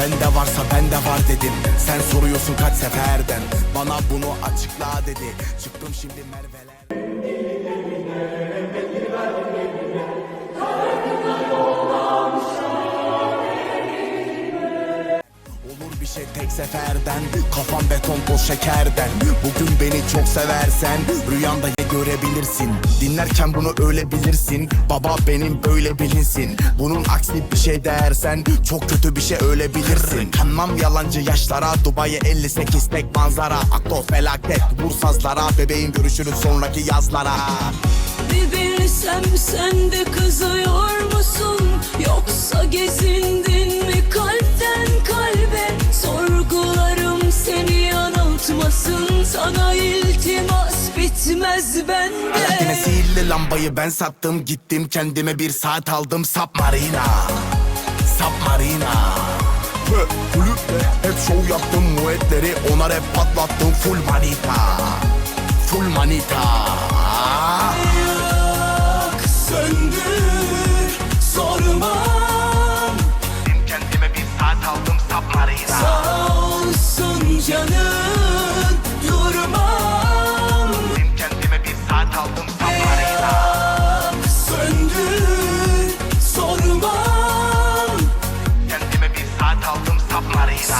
Bende varsa bende var dedim. Sen soruyorsun kaç seferden. Bana bunu açıkla dedi. Çıktım şimdi Merve'ler Şey tek seferden. Kafam beton toz şekerden. Bugün beni çok seversen Rüyanda ya görebilirsin. Dinlerken bunu öyle bilirsin Baba benim böyle bilinsin. Bunun aksi bir şey dersen Çok kötü bir şey öyle bilirsin Kanmam yalancı yaşlara Dubai 58 tek manzara. Akto felaket vur sazlara Bebeğim görüşürüz sonraki yazlara. Bir bilsem sen de kızıyor musun? Yoksa gezindin Yine bende. Sihirli lambayı ben sattım Gittim kendime bir saat aldım. Submarina Submarina Hı, Kulüple hep şov yaptım muetleri Ona rap patlattım. Full manita Full manita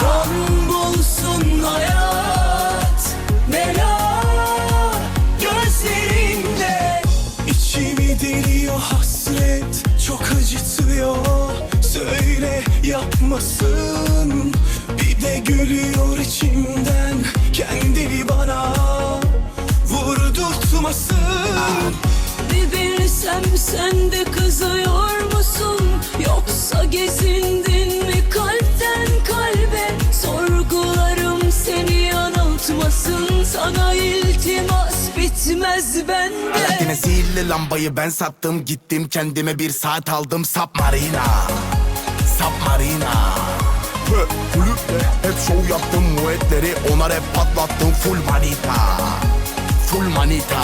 Son bulsun hayat. Bela gözlerinde. İçimi deliyor hasret. Çok acıtıyor. Söyle yapmasın. Bir de gülüyor içimden. Kendini bana Vurdurtmasın. Bir bilsem sen de kızıyor musun? Yoksa gezindin bitmez Yine bende sihirli lambayı ben sattım Gittim kendime bir saat aldım. Submarina Submarina Kulüple hep şov yaptım muetleri Ona rap patlattım. Full manita Full manita